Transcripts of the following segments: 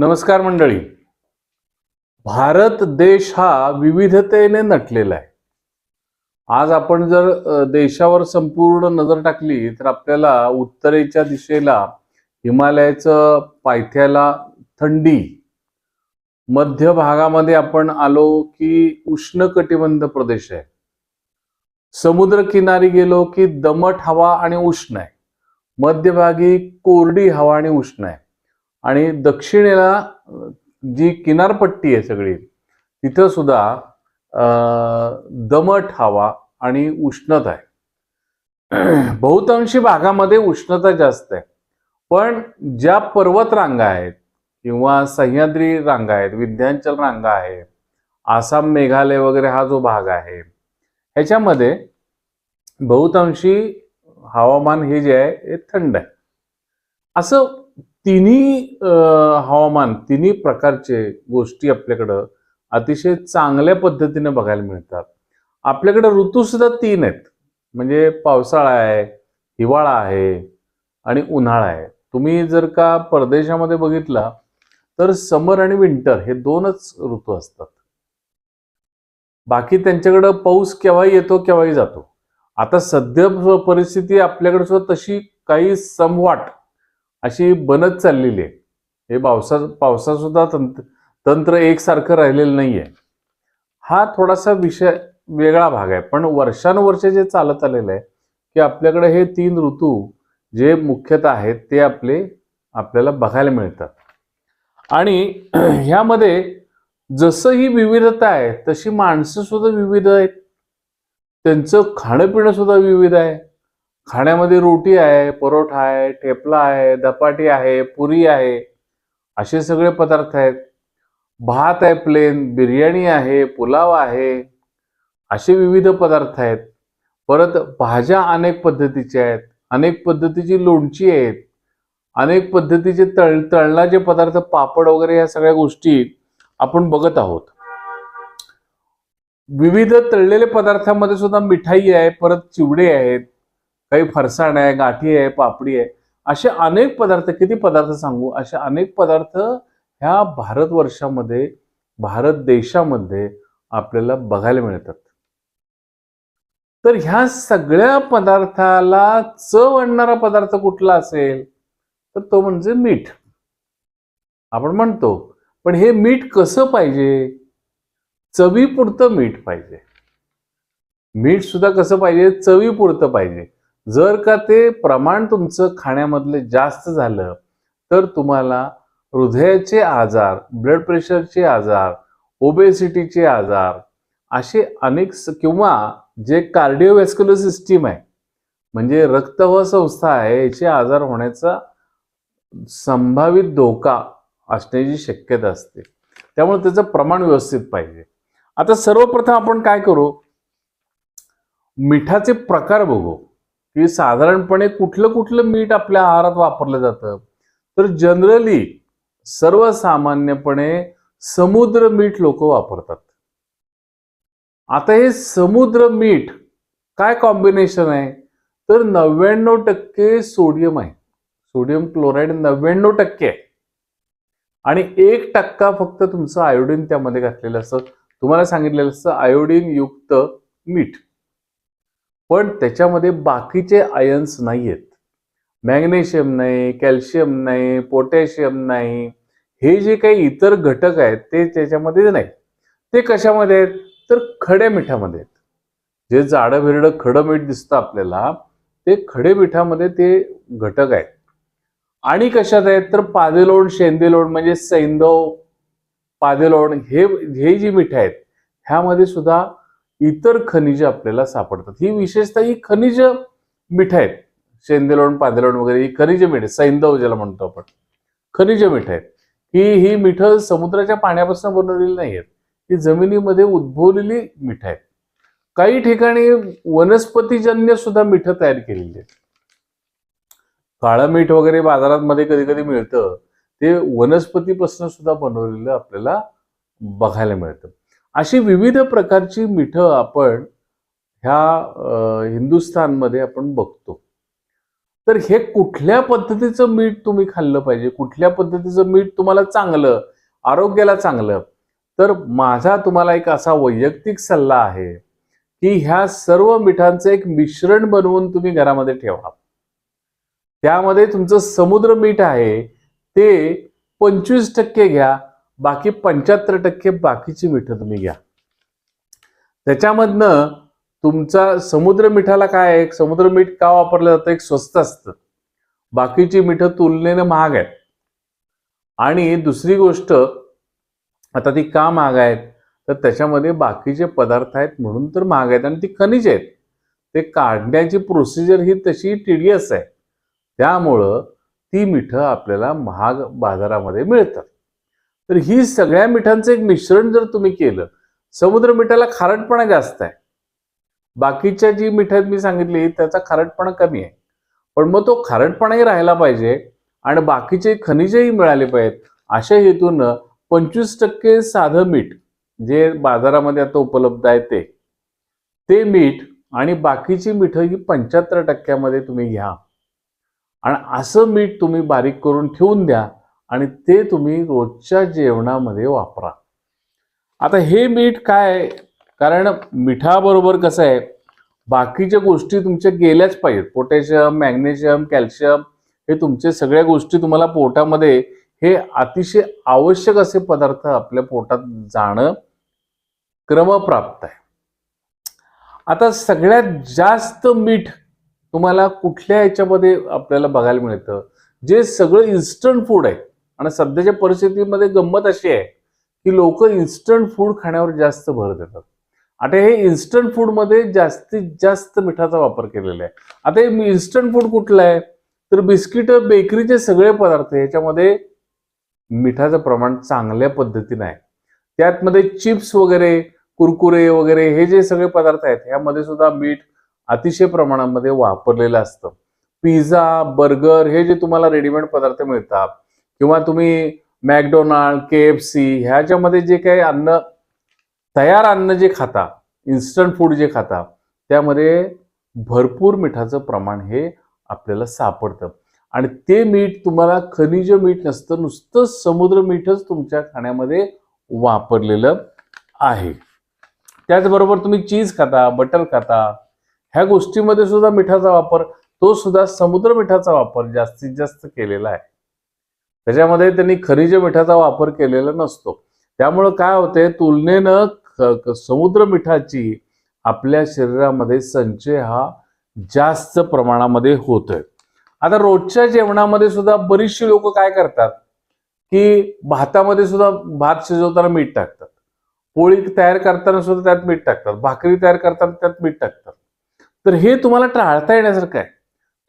नमस्कार मंडळी. भारत देश हा विविधतेने नटलेला आहे. आज आपण जर देशावर संपूर्ण नजर टाकली तर आपल्याला उत्तरेच्या दिशेला हिमालयाचं पायथ्याला थंडी मध्य भागामध्ये आपण आलो की उष्ण कटिबंध प्रदेश आहे. समुद्र किनारी गेलो की दमट हवा आणि उष्ण आहे. मध्यभागी कोरडी हवा आणि उष्ण आहे. आणि दक्षिणेला जी किनारपट्टी आहे सगळी तिथं सुद्धा दमट हवा आणि उष्णता आहे. बहुतांशी भागामध्ये उष्णता जास्त आहे. पण ज्या पर्वत रांगा आहेत किंवा सह्याद्री रांगा आहेत विध्यांचल रांगा आहे आसाम मेघालय वगैरे हा जो भाग आहे ह्याच्यामध्ये बहुतांशी हवामान हे जे आहे हे थंड आहे. असं तिन्ही हवामान तिन्ही प्रकारचे गोष्टी आपल्याकडं अतिशय चांगल्या पद्धतीने बघायला मिळतात. आपल्याकडे ऋतू सुद्धा तीन आहेत. म्हणजे पावसाळा आहे हिवाळा आहे आणि उन्हाळा आहे. तुम्ही जर का परदेशामध्ये बघितला तर समर आणि विंटर हे दोनच ऋतू असतात. बाकी त्यांच्याकडं पाऊस केव्हाही येतो केव्हाही जातो. आता सध्या परिस्थिती आपल्याकडे सुद्धा तशी काही समवाट अशी बनत चाललेली आहे. हे पावसा पावसासुद्धा तंत्र तंत्र एकसारखं राहिलेलं नाही आहे हा थोडासा विषय वेगळा भाग आहे. पण वर्षानुवर्ष जे चालत आलेलं आहे की आपल्याकडे हे तीन ऋतू जे मुख्यतः आहेत ते आपले आपल्याला बघायला मिळतात. आणि ह्यामध्ये जसं ही विविधता आहे तशी माणसं सुद्धा विविध आहेत. त्यांचं खाणं पिणं सुद्धा विविध आहे. खाण्यामध्ये रोटी आहे परोठा आहे ठेपला आहे धपाटी आहे पुरी आहे असे सगळे पदार्थ आहेत. भात आहे प्लेन बिर्याणी आहे पुलाव आहे असे विविध पदार्थ आहेत. परत भाज्या अनेक पद्धतीच्या आहेत. अनेक पद्धतीची लोणची आहेत. अनेक पद्धतीचे तळ तळणाचे पदार्थ पापड वगैरे या सगळ्या गोष्टी आपण बघत आहोत. विविध तळलेले पदार्थामध्ये सुद्धा मिठाई आहे परत चिवडे आहेत. काही फरसाण आहे गाठी आहे पापडी आहे असे अनेक पदार्थ किती पदार्थ सांगू? असे अनेक पदार्थ ह्या भारतवर्षामध्ये भारत देशामध्ये आपल्याला बघायला मिळतात. तर ह्या सगळ्या पदार्थाला चव आणणारा पदार्थ कुठला असेल? तर तो म्हणजे मीठ. आपण म्हणतो पण हे मीठ कसं पाहिजे? चवीपुरतं मीठ पाहिजे. मीठ सुद्धा कसं पाहिजे? चवीपुरतं पाहिजे. जर का ते प्रमाण तुमचं खाण्यामधले जास्त झालं तर तुम्हाला हृदयाचे आजार ब्लड प्रेशरचे आजार ओबेसिटीचे आजार असे अनेक किंवा जे कार्डिओवॅस्क्युलर सिस्टीम आहे म्हणजे रक्तव संस्था आहे याचे आजार होण्याचा संभावित धोका असण्याची शक्यता असते. त्यामुळे त्याचं प्रमाण व्यवस्थित पाहिजे. आता सर्वप्रथम आपण काय करू? मिठाचे प्रकार बघू. की साधारणपणे कुठलं कुठलं मीठ आपल्या आहारात वापरलं जातं? तर जनरली सर्वसामान्यपणे समुद्र मीठ लोक वापरतात. आता हे समुद्र मीठ काय कॉम्बिनेशन आहे? तर नव्याण्णव टक्के सोडियम आहे. सोडियम क्लोराईड नव्याण्णव टक्के आहे. आणि एक टक्का फक्त तुमचं आयोडीन त्यामध्ये घातलेलं असतं. तुम्हाला सांगितलेलं असतं आयोडीन युक्त मीठ. पण त्याच्यामध्ये बाकीचे आयन्स नाही आहेत मॅग्नेशियम नाही कॅल्शियम नाही पोटॅशियम नाही. हे जे काही इतर घटक आहेत ते त्याच्यामध्ये नाही ते कशामध्ये आहेत? तर खड्या मिठामध्ये आहेत. जे जाडं भिरडं खडं मीठ दिसतं आपल्याला ते खडे मिठामध्ये ते घटक आहेत. आणि कशात आहेत? तर पादेलोण शेंदेलोण म्हणजे सैंदव पादेलोण हे हे जी मिठ आहेत ह्यामध्ये सुद्धा इतर खनिजे आपल्याला सापडतात. ही विशेषतः ही खनिज मिठ आहेत शेंदेलोण पांदेलोण वगैरे ही खनिज मीठ सैंदव ज्याला म्हणतो आपण. खनिज मिठ आहेत ही ही मिठ समुद्राच्या पाण्यापासून बनवलेली नाही आहेत ही जमिनीमध्ये उद्भवलेली मिठ आहेत काही ठिकाणी वनस्पतीजन्य सुद्धा मिठ तयार केलेली आहेत. काळं मीठ वगैरे बाजारात मध्ये कधी कधी मिळतं. ते वनस्पतीपासून सुद्धा बनवलेलं आपल्याला बघायला मिळतं. अशी विविध प्रकारची मिठं आपण ह्या हिंदुस्थानमध्ये आपण बघतो. तर हे कुठल्या पद्धतीचं मीठ तुम्ही खाल्लं पाहिजे? कुठल्या पद्धतीचं मीठ तुम्हाला चांगलं आरोग्याला चांगलं? तर माझा तुम्हाला एक असा वैयक्तिक सल्ला आहे की ह्या सर्व मिठांचं एक मिश्रण बनवून तुम्ही घरामध्ये ठेवा. त्यामध्ये तुमचं समुद्र मीठ आहे ते पंचवीस टक्के घ्या बाकी पंच्याहत्तर टक्के बाकीची मिठं तुम्ही घ्या. त्याच्यामधनं तुमचा समुद्र मिठाला काय आहे? समुद्र मीठ का वापरलं जातं? एक स्वस्त असतं. बाकीची मिठं तुलनेनं महाग आहेत. आणि दुसरी गोष्ट आता ती का महाग आहेत? तर त्याच्यामध्ये बाकीचे पदार्थ आहेत म्हणून तर महाग आहेत. आणि ती खनिज आहेत. ते काढण्याची प्रोसिजर ही तशी टीडीएस आहे. त्यामुळं ती मिठं आपल्याला महाग बाजारामध्ये मिळतात. तर ही सगळ्या मिठांचं एक मिश्रण जर तुम्ही केलं समुद्र मिठाला खारटपणा जास्त आहे. बाकीच्या जी मिठात मी सांगितली त्याचा खारटपणा कमी आहे. पण मग तो खारटपणाही राहिला पाहिजे आणि बाकीचे खनिजही मिळाले पाहिजेत. अशा हेतून पंचवीस टक्के साधं मीठ जे बाजारामध्ये आता उपलब्ध आहे ते. ते मीठ आणि बाकीची मिठं ही पंच्याहत्तर टक्क्यामध्ये तुम्ही घ्या. आणि असं मीठ तुम्ही बारीक करून ठेवून द्या. आणि ते तुम्ही रोजच्या जेवणामध्ये वापरा. आता हे मीठ काय? कारण मिठाबरोबर कसं आहे बाकीच्या गोष्टी तुमच्या गेल्याच पाहिजेत. पोटॅशियम मॅग्नेशियम कॅल्शियम हे तुमचे सगळ्या गोष्टी तुम्हाला पोटामध्ये हे अतिशय आवश्यक असे पदार्थ आपल्या पोटात जाणं क्रमप्राप्त आहे. आता सगळ्यात जास्त मीठ तुम्हाला कुठल्या ह्याच्यामध्ये आपल्याला बघायला मिळतं? जे सगळं इन्स्टंट फूड आहे. आणि सध्याच्या परिस्थितीमध्ये गंमत अशी आहे की लोक इन्स्टंट फूड खाण्यावर जास्त भर देतात. आता हे इन्स्टंट फूडमध्ये जास्तीत जास्त मिठाचा वापर केलेला आहे. आता हे इन्स्टंट फूड कुठलं आहे? तर बिस्किट बेकरीचे सगळे पदार्थ याच्यामध्ये मिठाचं प्रमाण चांगल्या पद्धतीनं आहे. त्यातमध्ये चिप्स वगैरे कुरकुरे वगैरे हे जे सगळे पदार्थ आहेत ह्यामध्ये सुद्धा मीठ अतिशय प्रमाणामध्ये वापरलेलं असतं. पिझ्झा बर्गर हे जे तुम्हाला रेडीमेड पदार्थ मिळतात किंवा तुम्ही मॅकडोनाल्ड के एफ सी ह्याच्यामध्ये जे काही अन्न तयार अन्न जे खाता इन्स्टंट फूड जे खाता त्यामध्ये भरपूर मिठाचं प्रमाण हे आपल्याला सापडतं. आणि ते मीठ तुम्हाला खनिज मीठ नसतं नुसतं समुद्र मीठच तुमच्या खाण्यामध्ये वापरलेलं आहे. त्याचबरोबर तुम्ही चीज खाता बटर खाता ह्या गोष्टीमध्ये सुद्धा मिठाचा वापर तो सुद्धा समुद्र मिठाचा वापर जास्तीत जास्त केलेला आहे. त्याच्यामध्ये त्यांनी खनिज मिठाचा वापर केलेला नसतो. त्यामुळं काय होते तुलनेनं समुद्र मिठाची आपल्या शरीरामध्ये संचय हा जास्त प्रमाणामध्ये होतोय. आता रोजच्या जेवणामध्ये सुद्धा बरीचशी लोक काय करतात की भातामध्ये सुद्धा भात शिजवताना मीठ टाकतात. पोळी तयार करताना सुद्धा त्यात मीठ टाकतात. भाकरी तयार करताना त्यात मीठ टाकतात. तर हे तुम्हाला टाळता येण्यासारखं आहे.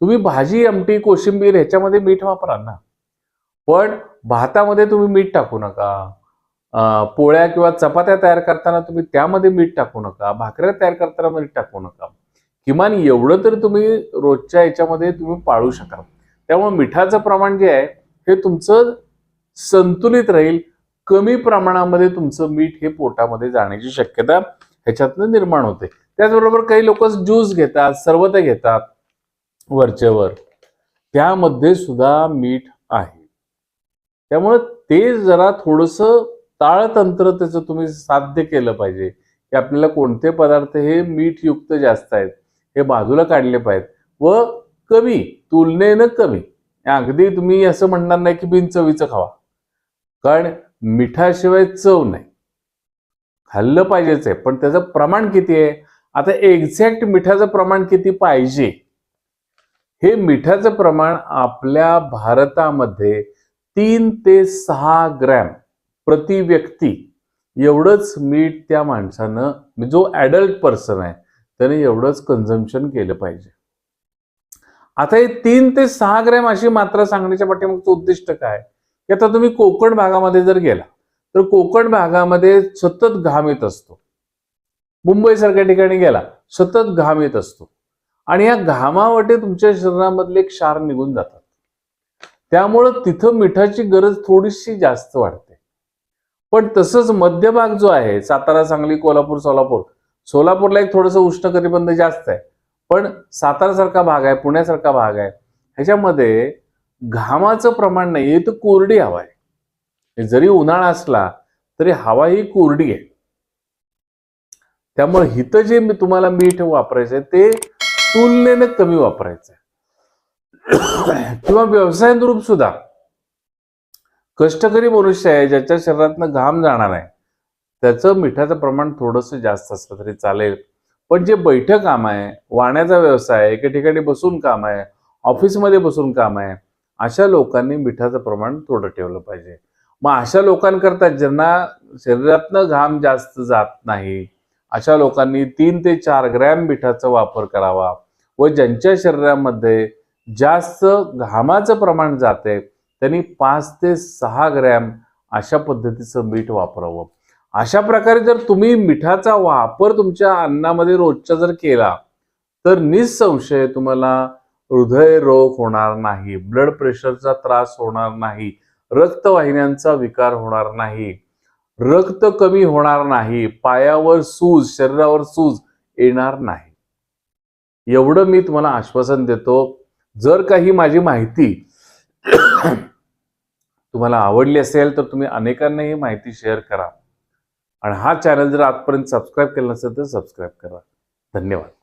तुम्ही भाजी आमटी कोशिंबीर ह्याच्यामध्ये मीठ वापरा ना. पण भातामध्ये तुम्ही मीठ टाकू नका. पोळ्या किंवा चपात्या तयार करताना तुम्ही त्यामध्ये मीठ टाकू नका. भाकऱ्या तयार करताना मीठ टाकू नका. किमान एवढं तरी तुम्ही रोजच्या याच्यामध्ये तुम्ही पाळू शकाल. त्यामुळे मिठाचं प्रमाण जे आहे हे तुमचं संतुलित राहील. कमी प्रमाणामध्ये तुमचं मीठ हे पोटामध्ये जाण्याची शक्यता ह्याच्यातनं निर्माण होते. त्याचबरोबर काही लोक ज्यूस घेतात सर्वत घेतात वरचेवर त्यामध्ये सुद्धा मीठ आहे. त्यामुळे ते जरा थोडंसं ताळतंत्र त्याचं तुम्ही साध्य केलं पाहिजे. की आपल्याला कोणते पदार्थ हे मीठयुक्त जास्त आहेत हे बाजूला काढले पाहिजेत. व कमी तुलनेनं कमी. अगदी तुम्ही असं म्हणणार नाही की बिनचवीचं खावा. कारण मिठाशिवाय चव नाही. खाल्लं पाहिजेच आहे पण त्याचं प्रमाण किती आहे? आता एक्झॅक्ट मिठाचं प्रमाण किती पाहिजे? हे मिठाचं प्रमाण आपल्या भारतामध्ये तीन ते सहा ग्रॅम प्रति व्यक्ती एवढंच मीठ त्या माणसानं म्हणजे जो ॲडल्ट पर्सन आहे त्याने एवढंच कन्झम्पशन केलं पाहिजे. आता हे तीन ते सहा ग्रॅम अशी मात्रा सांगण्याच्या पाठीमागचं उद्दिष्ट काय? की आता तुम्ही कोकण भागामध्ये जर गेला तर कोकण भागामध्ये सतत घाम येत असतो. मुंबईसारख्या ठिकाणी गेला सतत घाम येत असतो. आणि या घामावटे तुमच्या शरीरामधले क्षार निघून जातात. त्यामुळं तिथं मिठाची गरज थोडीशी जास्त वाढते. पण तसंच मध्यभाग जो आहे सातारा सांगली कोल्हापूर सोलापूर सोलापूरला एक थोडंसं उष्ण कटिबंध जास्त आहे. पण सातारासारखा भाग आहे पुण्यासारखा भाग आहे. ह्याच्यामध्ये घामाचं प्रमाण नाही तर कोरडी हवा आहे. जरी उन्हाळा असला तरी हवा ही कोरडी आहे. त्यामुळे हिथं जे मी तुम्हाला मीठ वापरायचं आहे ते तुलनेने कमी वापरायचं आहे किंवा व्यवसाय रूप सुद्धा. कष्टकरी मनुष्य आहे ज्याच्या शरीरातनं घाम जाणार आहे. त्याचं मिठाचं प्रमाण थोडंसं जास्त असलं तरी चालेल. पण जे बैठं काम आहे वाण्याचा व्यवसाय आहे एका ठिकाणी बसून काम आहे ऑफिसमध्ये बसून काम आहे अशा लोकांनी मिठाचं प्रमाण थोडं ठेवलं पाहिजे. मग अशा लोकांकरता ज्यांना शरीरातनं घाम जास्त जात नाही अशा लोकांनी तीन ते चार ग्रॅम मिठाचा वापर करावा व ज्यांच्या शरीरामध्ये जास्त घामाचं प्रमाण जाते त्यांनी पाच ते सहा ग्रॅम अशा पद्धतीचं मीठ वापरावं. अशा प्रकारे जर तुम्ही मिठाचा वापर तुमच्या अन्नामध्ये रोजच्या जर केला तर निसंशय तुम्हाला हृदयरोग होणार नाही ब्लड प्रेशरचा त्रास होणार नाही रक्तवाहिन्यांचा विकार होणार नाही रक्त कमी होणार नाही पायावर सूज शरीरावर सूज येणार नाही. एवढं मी तुम्हाला आश्वासन देतो. जर काही माझी माहिती तुम्हाला आवडली असेल तर तुम्ही अनेकांना ही माहिती शेअर करा. आणि हा चॅनल जर आजपर्यंत सबस्क्राईब केला नसेल तर सबस्क्राईब करा. धन्यवाद.